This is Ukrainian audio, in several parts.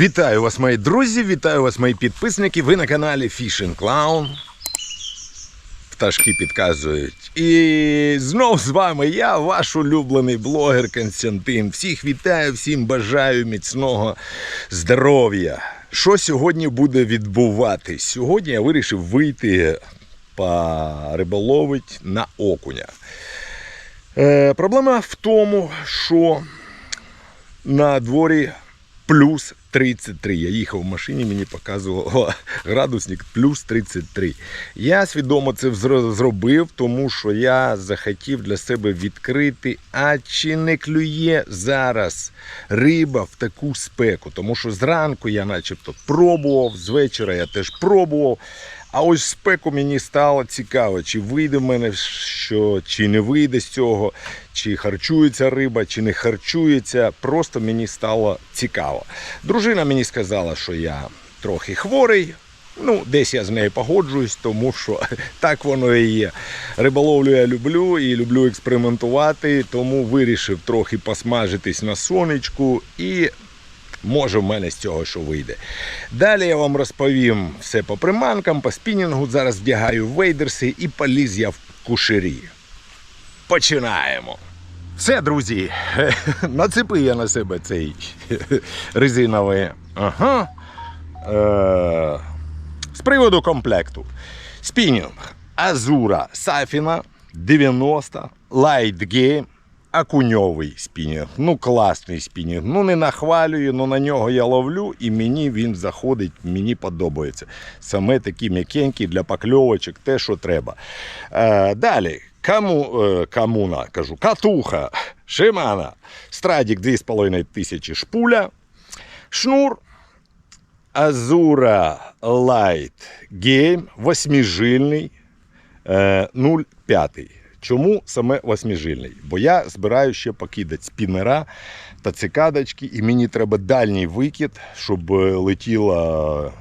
Вітаю вас, мої друзі, вітаю вас, мої підписники. Ви на каналі Fishing Clown. Пташки підказують. І знов з вами я, ваш улюблений блогер Константин. Всіх вітаю, всім бажаю міцного здоров'я. Що сьогодні буде відбуватись? Сьогодні я вирішив вийти пориболовить на окуня. Е, проблема в тому, що на дворі плюс 33. Я їхав в машині, мені показувало градусник плюс 33. Я свідомо це зробив, тому що я захотів для себе відкрити, а чи не клює зараз риба в таку спеку. Тому що зранку я начебто пробував, з вечора я теж пробував. А ось спеку мені стало цікаво, чи вийде в мене що, чи не вийде з цього, чи харчується риба, чи не харчується. Просто мені стало цікаво. Дружина мені сказала, що я трохи хворий. Ну, десь я з нею погоджуюсь, тому що так воно і є. Риболовлю я люблю і люблю експериментувати, тому вирішив трохи посмажитись на сонечку і Може, в мене з цього що вийде. Далі я вам розповім все по приманкам, по спінінгу. Зараз вдягаю вейдерси і поліз я в кушері. Починаємо. Все, друзі, нацепив я на себе цей резиновий. Ага. Е, з приводу комплекту. Спінінг Азура Сафіна 90 Light Game. Акуньовий спінінг. Ну, класний спінінг. Ну, не нахвалюю, але на нього я ловлю і мені він заходить, мені подобається. Саме такі м'якенькі для покльовочок, те, що треба. Е, далі. Каму, е, камуна, кажу, катуха, Шимана, Страдік 2,5 тисячі шпуля, шнур Азура Light Game, восьмижильний, е, 0,5. Чому саме восьмижильний? Бо я збираю ще покидати спінера та цикадочки, і мені треба дальній викид, щоб е, летіло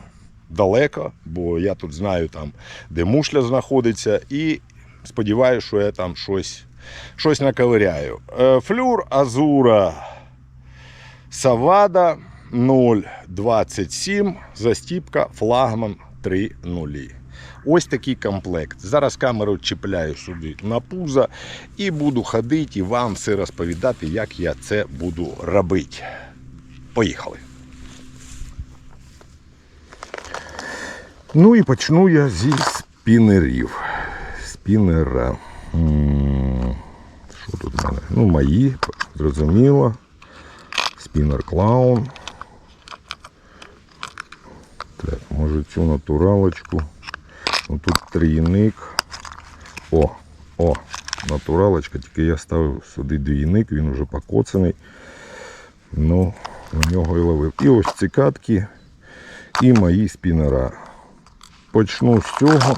далеко, бо я тут знаю, там, де мушля знаходиться, і сподіваюся, що я там щось, щось наковиряю. Е, Флюр Азура Савада 0,27, застіпка, флагман 3,0. Ось такий комплект. Зараз камеру чіпляю сюди на пузо і буду ходити і вам все розповідати, як я це буду робити. Поїхали. Ну і почну я зі спінерів. Спінера. Що тут в мене? Ну, мої, зрозуміло. Спінер клаун. Так, може цю натуралочку. Ну, тут трійник. О, о, натуралочка, тільки я ставив сюди двійник, він вже покоцаний. Ну, на нього і ловив. І ось цикатки і мої спінера. Почну з цього.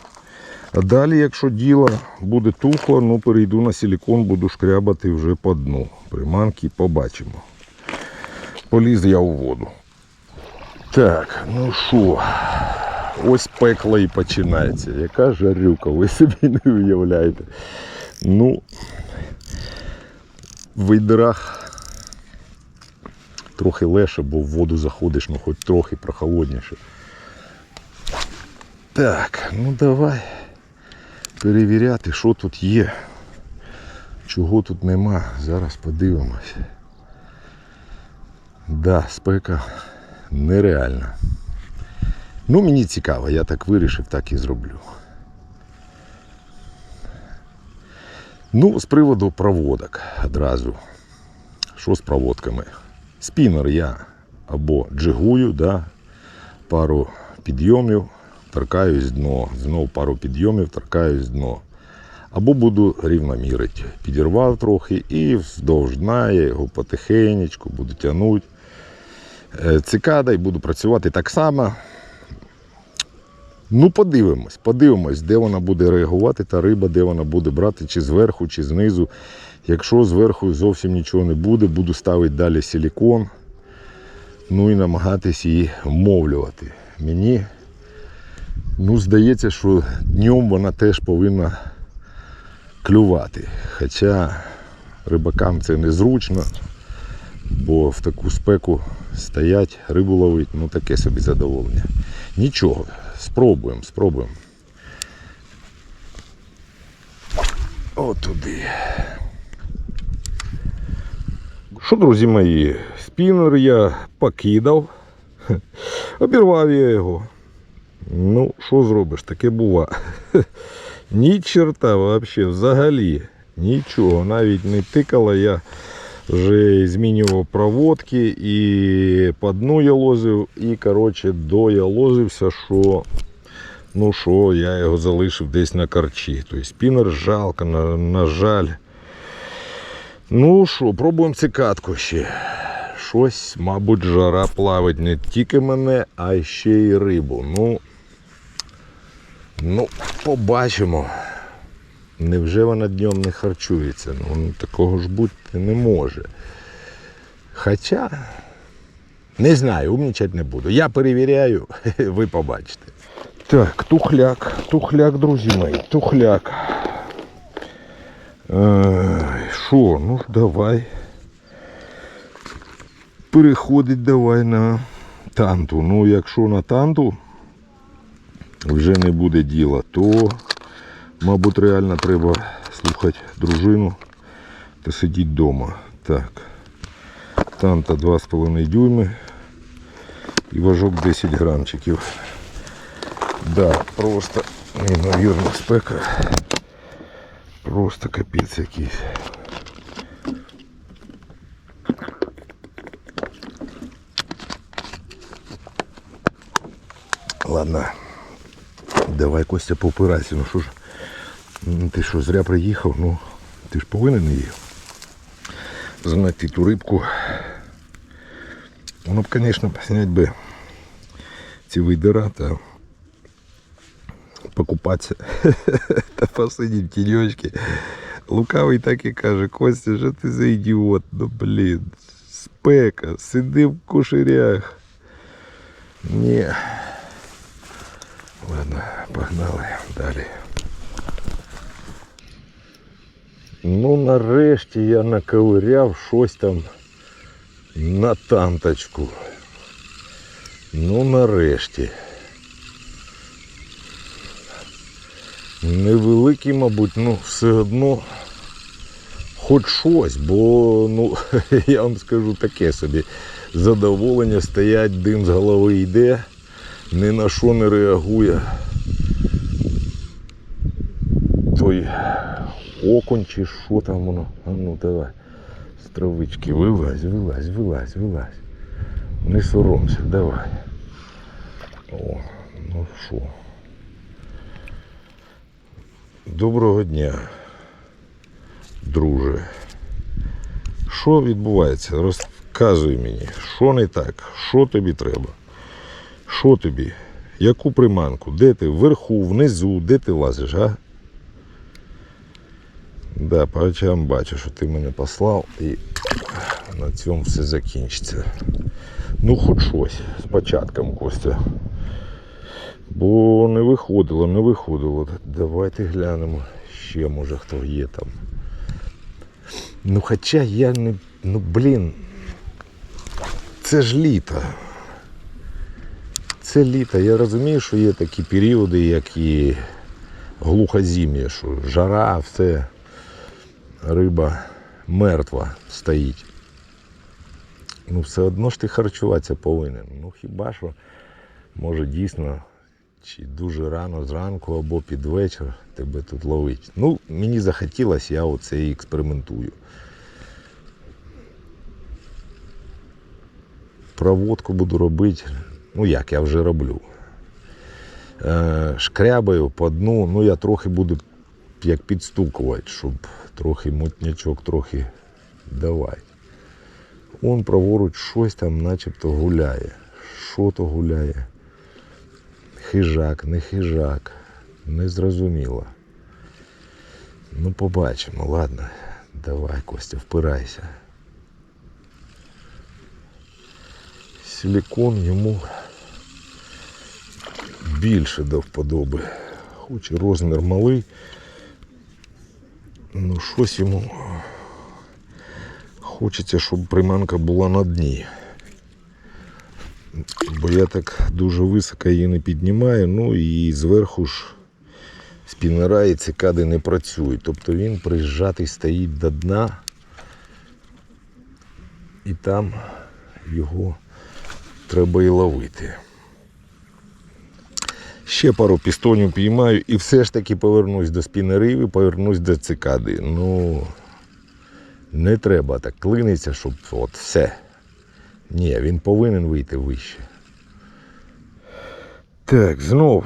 А далі, якщо діло буде тухло, ну перейду на силікон, буду шкрябати вже по дну. Приманки побачимо. Поліз я у воду. Так, ну що, ось пекло і починається. Яка жарюка, ви собі не уявляєте. Ну, в відрах трохи легше, бо в воду заходиш, ну хоч трохи прохолодніше. Так, ну давай перевіряти, що тут є. Чого тут нема. Зараз подивимось. Да, спека нереальна. Ну, мені цікаво, я так вирішив, так і зроблю. Ну, з приводу проводок одразу. Що з проводками? Спінер я або джигую, да, пару підйомів, торкаюсь дно, знов пару підйомів, торкаюсь дно. Або буду рівномірити. Підірвав трохи і вздовж дна я його потихенечку буду тягнути. Е, Цикада і буду працювати так само. Ну, подивимось, подивимось, де вона буде реагувати, та риба, де вона буде брати, чи зверху, чи знизу. Якщо зверху зовсім нічого не буде, буду ставити далі силікон. Ну і намагатись її вмовлювати. Мені ну, здається, що днем вона теж повинна клювати. Хоча рибакам це незручно. Бо в таку спеку стоять, рибу ловить, ну таке собі задоволення. Нічого, спробуємо, спробуємо. Отуди. Що, друзі мої, спінер я покидав. Обірвав я його. Ну, що зробиш, таке бува. Ні черта вообще, взагалі. Нічого, навіть не тикало я. Вже змінював проводки і по дну я лозив, і коротше до я лозився, що ну що, я його залишив десь на корчі. Тобто спінер жалко, на, на жаль. Ну що, пробуємо цикатку ще. Щось, мабуть, жара плавить не тільки мене, а ще й рибу. Ну, ну побачимо. Невже вона днем не харчується? Ну, такого ж бути не може. Хоча, не знаю, умнічати не буду. Я перевіряю, ви побачите. Так, тухляк, тухляк, друзі мої, тухляк. Ай, Що, ну давай. Переходить давай на танту. Ну, якщо на танту вже не буде діла, то, мабуть, реально треба слухати дружину та сидіти вдома. Так. Танта 2,5 дюйми і важок 10 грамчиків. Да, просто неймовірна спека. Просто капець якийсь. Ладно. Давай, Костя, попирайся. Ну що ж, ти що, зря приїхав? Ну, ти ж повинен її знайти ту рибку. Ну б, звісно, зняти би ці видира та покупатися та посидіти в тіньочки. Лукавий так і каже, Костя, що ти за ідіот? Ну блін, спека, сиди в кушерях. Ні. Ладно, погнали далі. Ну, нарешті я наковиряв щось там на танточку. Ну, нарешті. Невеликий, мабуть, ну все одно хоч щось, бо ну, я вам скажу таке собі. Задоволення стоять, дим з голови йде, ні на що не реагує. Окунь чи що там воно. А ну давай. З травички вилазь, вилазь, вилазь, вилазь. Не соромся, давай. О, ну що. Доброго дня, друже. Що відбувається? Розказуй мені, що не так, що тобі треба? Що тобі? Яку приманку? Де ти? Вверху, внизу, де ти лазиш, а? Да, по очам бачу, що ти мене послав і на цьому все закінчиться. Ну, хоч щось з початком, Костя. Бо не виходило, не виходило. Давайте глянемо. Ще може хто є там. Ну хоча я не. Ну блін. Це ж літо. Це літо. Я розумію, що є такі періоди, як і глухозім'я, що жара, все, риба мертва стоїть. Ну все одно ж ти харчуватися повинен. Ну хіба що, може дійсно чи дуже рано зранку або під вечір тебе тут ловить. Ну, мені захотілося, я оце і експериментую. Проводку буду робити. Ну як, я вже роблю. Е, шкрябаю по дну, ну я трохи буду як підстукувати, щоб трохи мутнячок трохи давати. Он праворуч щось там начебто гуляє. Що то гуляє? Хижак, не хижак. Не зрозуміло. Ну, побачимо, ладно. Давай, Костя, впирайся. Силікон йому більше до вподоби. Хоч і розмір малий. Ну щось йому Хочеться, щоб приманка була на дні. Бо я так дуже високо її не піднімаю, ну і зверху ж спінера і цикади не працюють. Тобто він прижатий стоїть до дна. І там його треба і ловити. Ще пару пістонів піймаю і все ж таки повернусь до спінерів і повернусь до цикади. Ну не треба так клиниться, щоб от все. Ні, він повинен вийти вище. Так, знов.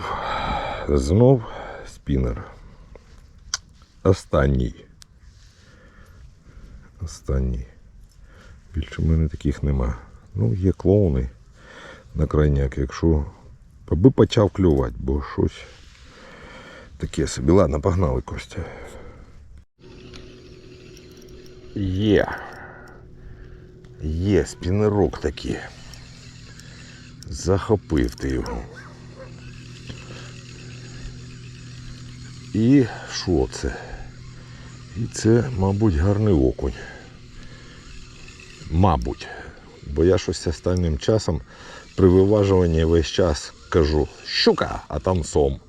Знов спінер. Останній. Останній. Більше в мене таких нема. Ну, є клоуни на крайняк, якщо аби почав клювати, бо щось таке собі. Ладно, погнали Костя. Є. Є спінерок такий. Захопив ти його. І що це? І це, мабуть, гарний окунь. Мабуть. Бо я щось останнім часом при виважуванні весь час кажу щука, а там сом.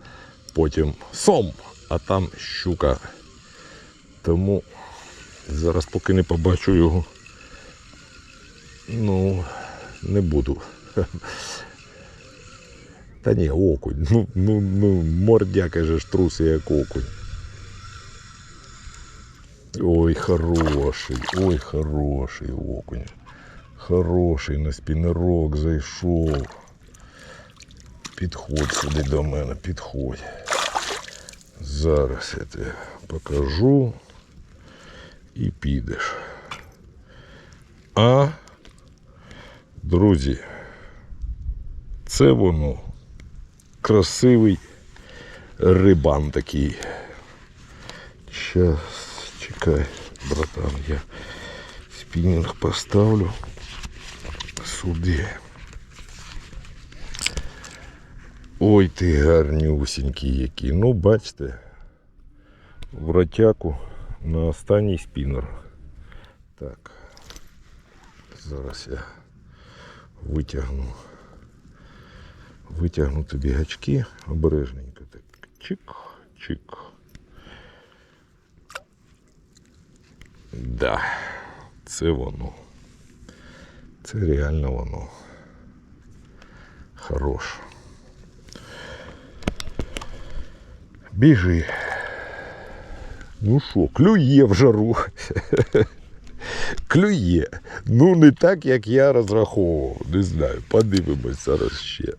Потім сом, а там щука. Тому зараз поки не побачу його. Ну, не буду. Та ні, окунь. Ну, ну, ну мордяка же трус, як окунь. Ой, хороший, ой, хороший окунь. Хороший на спінерок зайшов. Підходь сюди до мене, підходь. Зараз я тебе покажу і підеш. А, друзі, це воно. Красивий рибан такий. Щас, чекай, братан, я спінінг поставлю сюди. Ой ти гарнюсінький який. Ну, бачите, в ротяку на останній спінер. Так. Зараз я витягну. Витягну тобі гачки обережненько. Так. Чик, чик. Да, це воно. Це реально воно. Хорош. Біжи. Ну що, клює в жару. Клює. Ну не так, як я розраховував. Не знаю, подивимось зараз ще.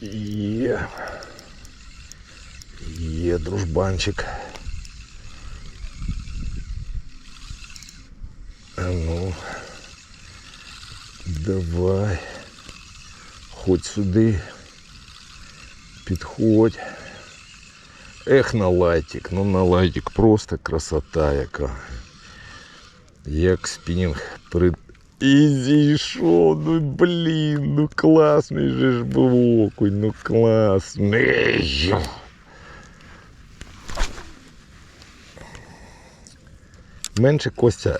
Є. Є, дружбанчик. А ну. Давай. Хоть сюди. Підходь. Ех, на лайтик. Ну на лайтик просто красота яка. Як спінінг перед. І зійшов, ну блін, ну класний же ж був окунь, ну класний. Менше Костя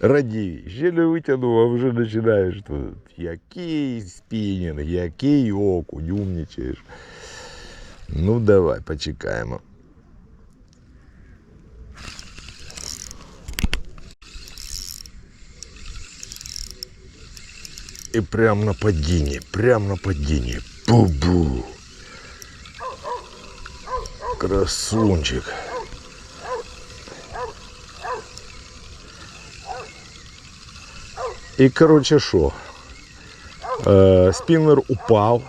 радій. Ще не витягнув, а вже починаєш тут. Який спінінг, який окунь, умнічаєш. Ну давай, почекаємо. І прям на падінні, прям на падінні. Бу-бу. Красунчик. І коротше що? Е, спіннер упав.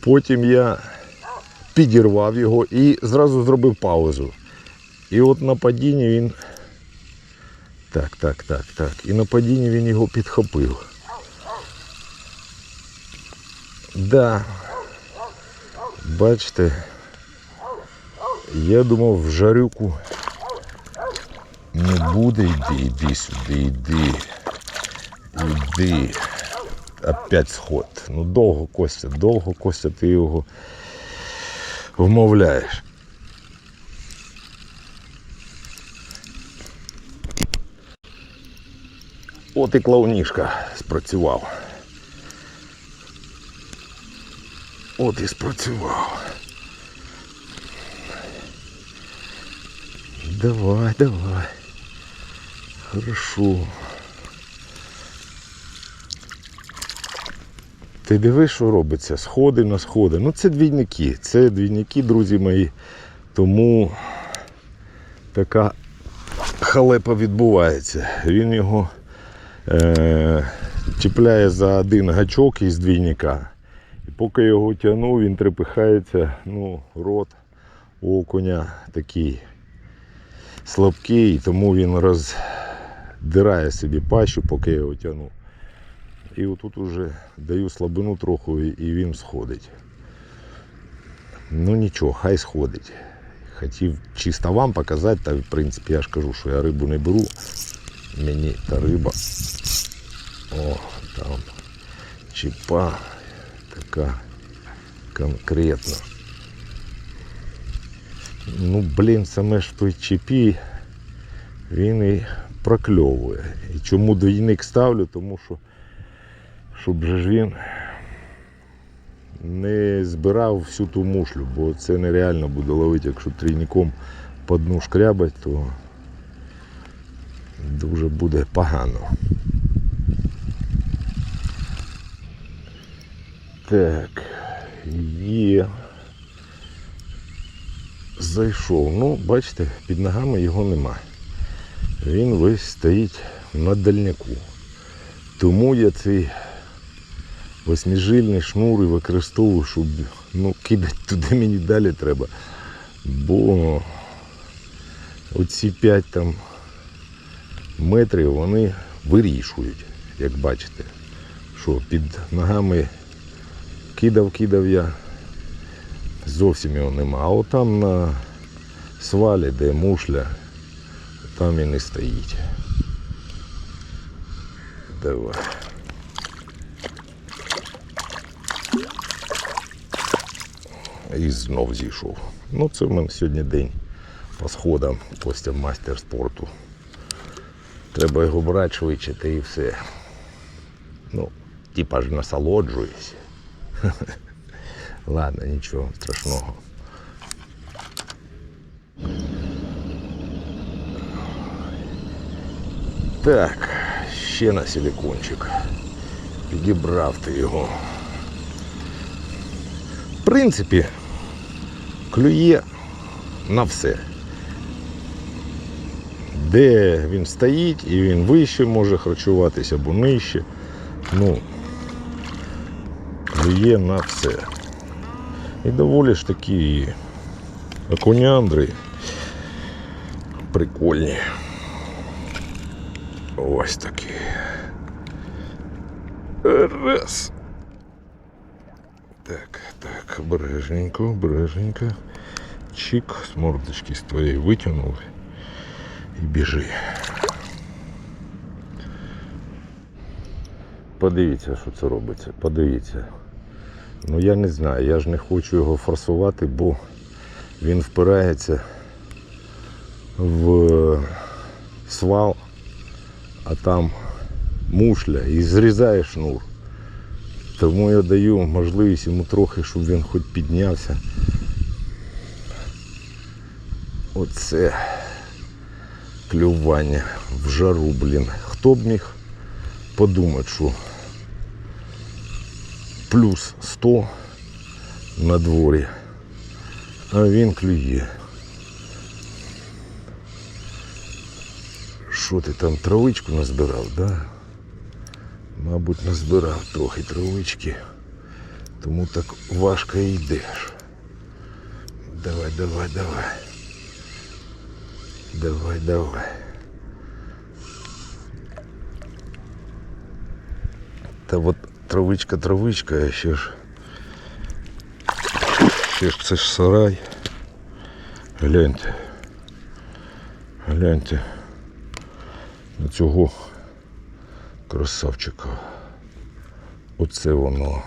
Потім я підірвав його і зразу зробив паузу. І от на падінні він. Так, так, так, так. І на падінні він його підхопив. Да. Бачите, я думав в жарюку не буде, йди, йди сюди, йди. Іди. опять сход. Ну довго Костя, довго Костя, ти його вмовляєш. От і клоунішка спрацював. От і спрацював. Давай, давай. Хорошо. Ти диви, що робиться? Сходи на сходи. Ну це двійники. Це двійники, друзі мої. Тому така халепа відбувається. Він його е, чіпляє за один гачок із двійника. І поки його тягну, він трепихається, ну, рот у коня такий слабкий, тому він роздирає собі пащу, поки його тягну. І отут уже даю слабину трохи і він сходить. Ну нічого, хай сходить. Хотів чисто вам показати, та в принципі я ж кажу, що я рибу не беру. Мені та риба. О, там чіпа така конкретна. Ну, блін, саме ж в той чіпі він і прокльовує. І чому двійник ставлю? Тому що щоб же ж він не збирав всю ту мушлю, бо це нереально буде ловити, якщо трійником по дну шкрябать, то дуже буде погано. Так, є. Зайшов. Ну, бачите, під ногами його нема. Він весь стоїть на дальняку. Тому я цей восьмижильний шнур і використовую, щоб ну, кидати туди мені далі треба. Бо оці 5 там метрів вони вирішують, як бачите. Що під ногами кидав, кидав я, зовсім його нема. А отам на свалі, де мушля, там і стоїть. Давай. І знов зійшов. Ну це в мене сьогодні день по сходам Костя майстер спорту. Треба його брати швидше та і все. Ну, типа ж насолоджуюсь. Ладно, нічого страшного. Так, ще на силикончик. Підібрав ти його. В принципі, клює на все. Де він стоїть і він вище може харчуватися або нижче. Ну, клює на все. І доволі ж такі окуняндри прикольні. Ось такі. Раз. Так, обережненько, обережненько. Чик, з мордочки з твоєї витягнули і біжи. Подивіться, що це робиться. Подивіться. Ну я не знаю, я ж не хочу його форсувати, бо він впирається в свал, а там мушля і зрізає шнур. Тому я даю можливість йому трохи, щоб він хоч піднявся. Оце клювання в жару, блін. Хто б міг подумати, що плюс 100 на дворі, а він клює. Що ти там травичку назбирав, да? Мабуть, назбирав трохи травички, тому так важко йдеш. Давай, давай, давай. Давай, давай. Та от травичка, травичка, а ще ж. Ще ж це ж сарай. Гляньте. Гляньте на цього красавчика. Оце воно.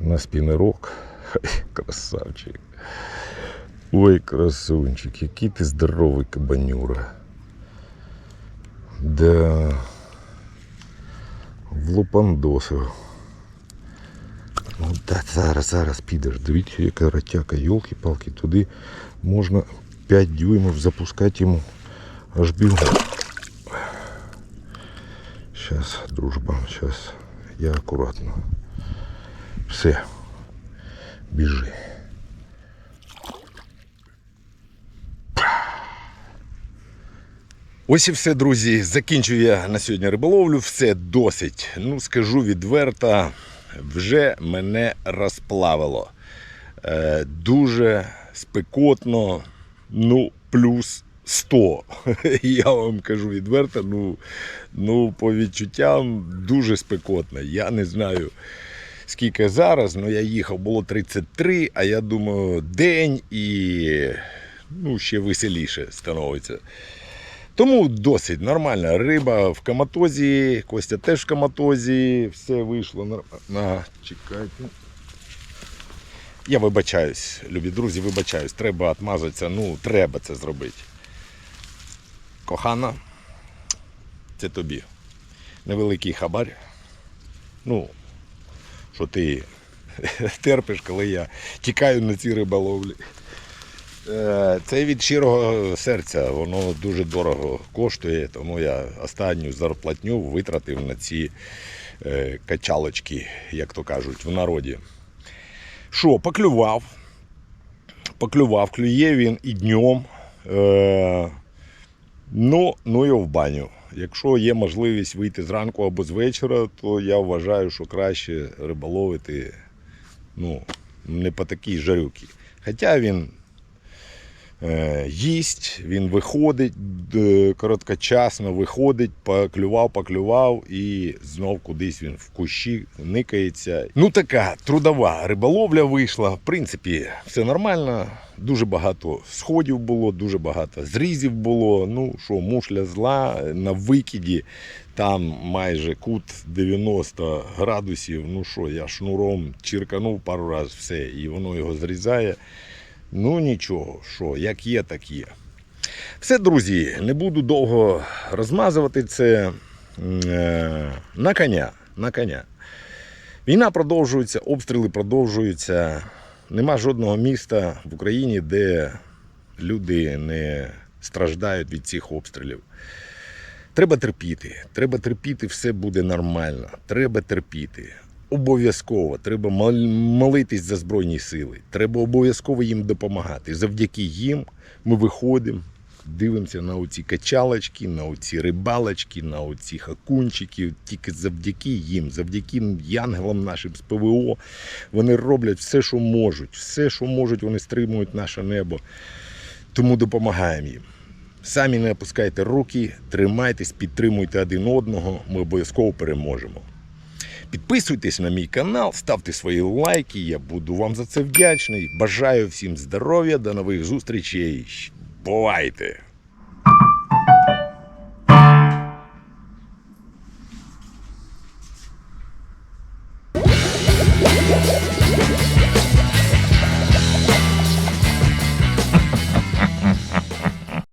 На спінерок. Хай, красавчик. Ой, красунчик, який ти здоровий кабанюра. Да. Влупандосив. Ну да, зараз, зараз підеш. Дивіться, яка ратяка, йолки-палки, туди можна 5 дюймів запускати йому аж бігом. Сейчас, дружба, сейчас я акуратно. Все. Біжи. Ось і все, друзі. Закінчую я на сьогодні риболовлю. Все досить. Ну, скажу відверто, вже мене розплавило. Е, дуже спекотно, ну, плюс 100. Я вам кажу відверто, ну, ну, по відчуттям дуже спекотно. Я не знаю. Скільки зараз, ну я їхав, було 33, а я думаю, день і ну, ще веселіше становиться. Тому досить нормальна риба в коматозі, Костя теж в коматозі, все вийшло нормально. Чекайте. Я вибачаюсь, любі друзі, вибачаюсь. Треба отмазатися, ну, треба це зробити. Кохана, це тобі. Невеликий хабар. Ну, що ти терпиш, коли я тікаю на ці риболовлі. Е, Це від щирого серця, воно дуже дорого коштує, тому я останню зарплатню витратив на ці е, качалочки, як то кажуть, в народі. Що, поклював. Поклював, клює він і днем. Ну, ну і в баню. Якщо є можливість вийти зранку або з вечора, то я вважаю, що краще риболовити ну, не по такій жарюки. Хоча він їсть, він виходить короткочасно, виходить, поклював, поклював і знов кудись він в кущі никається. Ну така трудова риболовля вийшла. В принципі, все нормально. Дуже багато сходів було, дуже багато зрізів було. Ну що, мушля зла на викиді. Там майже кут 90 градусів. Ну що, я шнуром чирканув пару разів все, і воно його зрізає. Ну нічого, що, як є, так є. Все, друзі, не буду довго розмазувати це. Е, На коня. На коня. Війна продовжується, обстріли продовжуються. Нема жодного міста в Україні, де люди не страждають від цих обстрілів. Треба терпіти. Треба терпіти, все буде нормально. Треба терпіти. Обов'язково треба мол- молитись за Збройні сили. Треба обов'язково їм допомагати. Завдяки їм ми виходимо, дивимося на оці качалочки, на оці рибалочки, на оці хакунчики. Тільки завдяки їм, завдяки янголам нашим з ПВО. Вони роблять все, що можуть. Все, що можуть, вони стримують наше небо. Тому допомагаємо їм. Самі не опускайте руки, тримайтесь, підтримуйте один одного. Ми обов'язково переможемо. Підписуйтесь на мій канал, ставте свої лайки. Я буду вам за це вдячний. Бажаю всім здоров'я, до нових зустрічей. Бувайте!